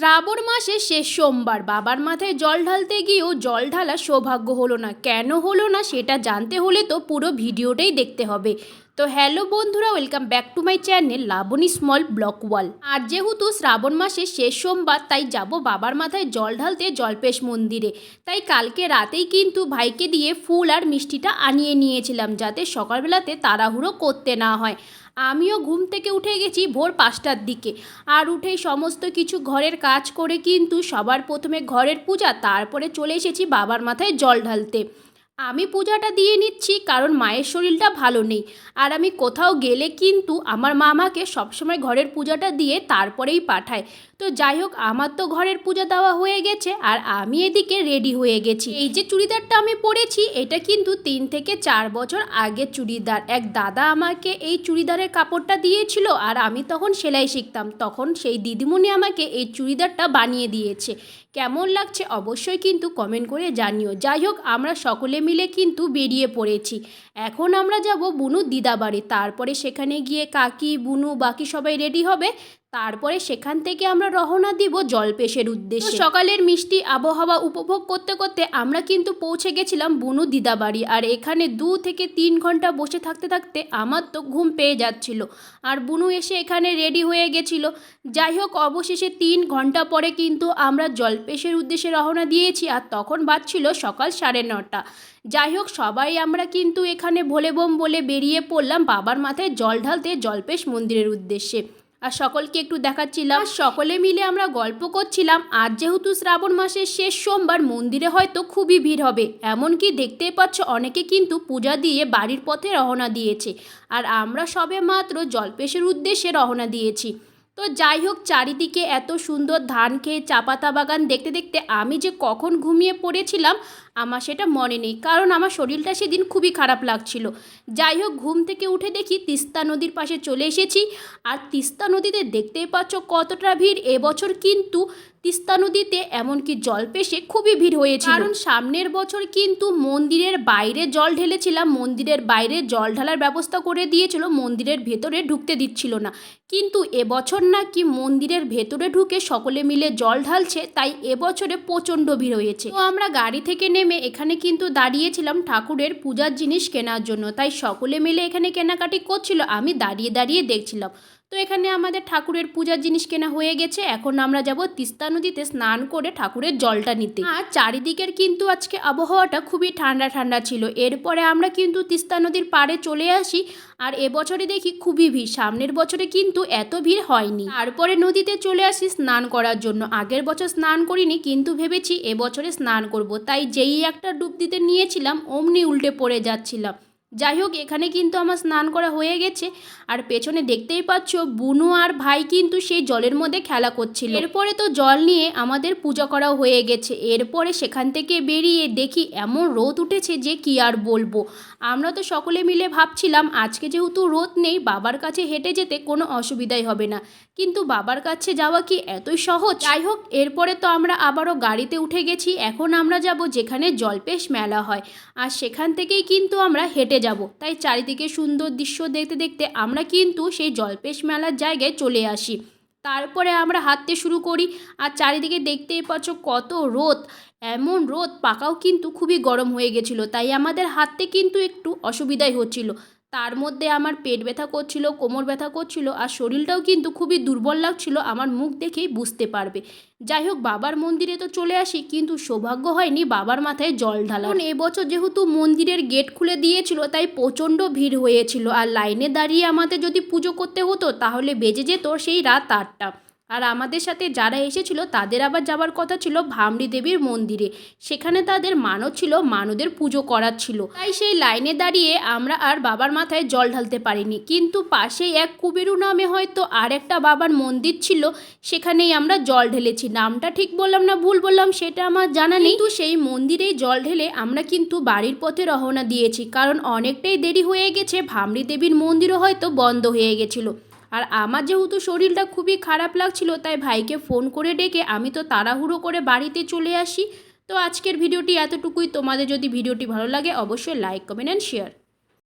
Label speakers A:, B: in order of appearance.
A: শ্রাবণ মাসে শেষ সোমবার, বাবার মাথায় জল ঢালতে গিয়েও জল ঢালা সৌভাগ্য হলো না। কেন হলো না সেটা জানতে হলে তো পুরো ভিডিওটাই দেখতে হবে। তো হ্যালো বন্ধুরা, welcome back to my channel Labani small block wall. আর যেহেতু শ্রাবণ মাসের শেষ সোমবার, তাই যাব বাবার মাথায় জল ঢালতে জলপেশ মন্দিরে। তাই কালকে রাতেই কিন্তু ভাইকে দিয়ে ফুল আর মিষ্টিটা আনিয়ে নিয়েছিলাম, যাতে সকালবেলাতে তাড়াহুড়ো করতে না হয়। আমিও ঘুম থেকে উঠে গেছি ভোর পাঁচটার দিকে। আর উঠেই সমস্ত কিছু ঘরের কাজ করে কিন্তু সবার প্রথমে ঘরের পূজা, তারপরে চলে এসেছি বাবার মাথায় জল ঢালতে। আমি পূজাটা দিয়ে নিচ্ছি, কারণ মায়ের শরীরটা ভালো নেই। আর আমি কোথাও গেলে কিন্তু আমার মামাকে সবসময় ঘরের পূজাটা দিয়ে তারপরেই পাঠায়। তো যাই হোক, আমার তো ঘরের পূজা দেওয়া হয়ে গেছে, আর আমি এদিকে রেডি হয়ে গেছি। এই যে চুড়িদারটা আমি পরেছি, এটা কিন্তু তিন থেকে চার বছর আগের চুড়িদার। এক দাদা আমাকে এই চুড়িদারের কাপড়টা দিয়েছিল, আর আমি তখন সেলাই শিখতাম। তখন সেই দিদিমণি আমাকে এই চুড়িদারটা বানিয়ে দিয়েছে। কেমন লাগছে অবশ্যই কিন্তু কমেন্ট করে জানিও। যাই হোক, আমরা সকলে মিলে কিন্তু বেরিয়ে পড়েছি। এখন আমরা যাব বুনু দিদাবাড়ি। তারপরে সেখানে গিয়ে কাকি, বুনু, বাকি সবাই রেডি হবে। তারপরে সেখান থেকে আমরা রওনা দিব জলপেশের উদ্দেশ্যে। সকালের মিষ্টি আবহাওয়া উপভোগ করতে করতে আমরা কিন্তু পৌঁছে গেছিলাম বুনু দিদাবাড়ি। আর এখানে দু থেকে তিন ঘণ্টা বসে থাকতে থাকতে আমার তো ঘুম পেয়ে যাচ্ছিল। আর বুনু এসে এখানে রেডি হয়ে গেছিল। যাই হোক অবশেষে তিন ঘণ্টা পরে কিন্তু আমরা জলপেশের উদ্দেশ্যে রওনা দিয়েছি আর তখন বাজছিল সকাল সাড়ে নটা। যাই হোক সবাই আমরা কিন্তু এখানে ভোলে বোম বলে বেরিয়ে পড়লাম বাবার মাথায় জল ঢালতে জলপেশ মন্দিরের উদ্দেশ্যে। আর সকলকে একটু দেখাচ্ছিলাম। সকলে মিলে আমরা গল্প করছিলাম। আজ যেহেতু শ্রাবণ মাসের শেষ সোমবার মন্দিরে হয়তো খুবই ভিড় হবে। এমনকি দেখতেই পাচ্ছ অনেকে কিন্তু পূজা দিয়ে বাড়ির পথে রওনা দিয়েছে। আর আমরা সবে মাত্র জলপেশের উদ্দেশ্যে রওনা দিয়েছি। তো যাই হোক চারিদিকে এত সুন্দর ধান খেয়ে চাপাতা বাগান দেখতে দেখতে আমি যে কখন ঘুমিয়ে পড়েছিলাম আমার সেটা মনে নেই। কারণ আমার শরীরটা সেদিন খুবই খারাপ লাগছিল। যাই হোক, ঘুম থেকে উঠে দেখি তিস্তা নদীর পাশে চলে এসেছি। আর তিস্তা নদীতে দেখতেই পাচ্ছ কতটা ভিড়। এবছর কিন্তু তিস্তা নদীতে এমনকি জল পেশে খুবই ভিড় হয়েছিল। কারণ সামনের বছর কিন্তু মন্দিরের বাইরে জল ঢেলেছিলাম। মন্দিরের বাইরে জল ঢালার ব্যবস্থা করে দিয়েছিল। মন্দিরের ভেতরে ঢুকতে দিচ্ছিল না। কিন্তু এবছর নাকি মন্দিরের ভেতরে ঢুকে সকলে মিলে জল ঢালছে। তাই এবছরে প্রচণ্ড ভিড় হয়েছে। তো আমরা গাড়ি থেকে নেমে এখানে কিন্তু দাঁড়িয়েছিলাম ঠাকুরের পূজার জিনিস কেনার জন্য। তাই সকলে মিলে এখানে কেনাকাটি করছিল, আমি দাঁড়িয়ে দাঁড়িয়ে দেখছিলাম। তো এখানে আমাদের ঠাকুরের পূজার জিনিস কেনা হয়ে গেছে। এখন আমরা যাব তিস্তা নদীতে স্নান করে ঠাকুরের জলটা নিতে। আর চারিদিকের কিন্তু আজকে আবহাওয়াটা খুবই ঠান্ডা ঠান্ডা ছিল। এরপরে আমরা কিন্তু তিস্তা নদীর পাড়ে চলে আসি। আর এবছরে দেখি খুবই ভিড়। সামনের বছরে কিন্তু এত ভিড় হয়নি। তারপরে নদীতে চলে আসি স্নান করার জন্য। আগের বছর স্নান করিনি, কিন্তু ভেবেছি এবছরে স্নান করব। তাই যেই একটা ডুব দিতে নিয়েছিলাম, অমনি উল্টে পড়ে যাচ্ছিলাম। যাই হোক, এখানে কিন্তু আমার স্নান করা হয়ে গেছে। আর পেছনে দেখতেই পাচ্ছ, বুনু আর ভাই কিন্তু সেই জলের মধ্যে খেলা করছিল। এরপরে তো জল নিয়ে আমাদের পূজা করাও হয়ে গেছে। এরপরে সেখান থেকে বেরিয়ে দেখি, এমন রোদ উঠেছে যে কি আর বলব। আমরা তো সকলে মিলে ভাবছিলাম, আজকে যেহেতু রোদ নেই, বাবার কাছে হেঁটে যেতে কোনো অসুবিধাই হবে না। কিন্তু বাবার কাছে যাওয়া কি এতই সহজ? যাই হোক, এরপরে তো আমরা আবারও গাড়িতে উঠে গেছি। এখন আমরা যাব যেখানে জলপেশ মেলা হয়। আর সেখান থেকেই কিন্তু আমরা হেঁটে যাব। তাই চারিদিকে সুন্দর দৃশ্য দেখতে দেখতে আমরা কিন্তু সেই জলপেশ মেলার জায়গায় চলে আসি। তারপরে আমরা হাঁটতে শুরু করি আর চারিদিকে দেখতেই পাচ্ছ কত রোদ। এমন রোদ পাকাও কিন্তু খুবই গরম হয়ে গেছিল। তাই আমাদের হাঁটতে কিন্তু একটু অসুবিধাই হচ্ছিল। তার মধ্যে আমার পেট ব্যথা করছিল, কোমর ব্যথা করছিল আর শরীরটাও কিন্তু খুবই দুর্বল লাগছিল, আমার মুখ দেখেই বুঝতে পারবে। যাই হোক, বাবার মন্দিরে তো চলে আসি, কিন্তু সৌভাগ্য হয়নি বাবার মাথায় জল ঢালা। কারণ এবছর যেহেতু মন্দিরের গেট খুলে দিয়েছিল, তাই প্রচণ্ড ভিড় হয়েছিল। আর লাইনে দাঁড়িয়ে আমাদের যদি পুজো করতে হতো, তাহলে বেজে যেত সেই রাত আটটা। আর আমাদের সাথে যারা এসেছিল, তাদের আবার যাবার কথা ছিল ভামরি দেবীর মন্দিরে। সেখানে তাদের মানত ছিল, মানুদের পুজো করার ছিল। তাই সেই লাইনে দাঁড়িয়ে আমরা আর বাবার মাথায় জল ঢালতে পারিনি। কিন্তু পাশেই এক কুবেরু নামে হয়তো আর একটা বাবার মন্দির ছিল, সেখানেই আমরা জল ঢেলেছি। নামটা ঠিক বললাম না, ভুল বললাম সেটা আমার জানা নেই। কিন্তু সেই মন্দিরেই জল ঢেলে আমরা কিন্তু বাড়ির পথে রওনা দিয়েছি। কারণ অনেকটাই দেরি হয়ে গেছে, ভামরি দেবীর মন্দিরও হয়তো বন্ধ হয়ে গেছিল। আর আমার যেহেতু শরীরটা খুবই খারাপ লাগছিল, তাই ভাইকে ফোন করে ডেকে আমি তো তাড়াহুড়ো করে বাড়িতে চলে আসি। তো আজকের ভিডিওটি এতটুকুই। তোমাদের যদি ভিডিওটি ভালো লাগে, অবশ্যই লাইক কমেন্ট অ্যান্ড শেয়ার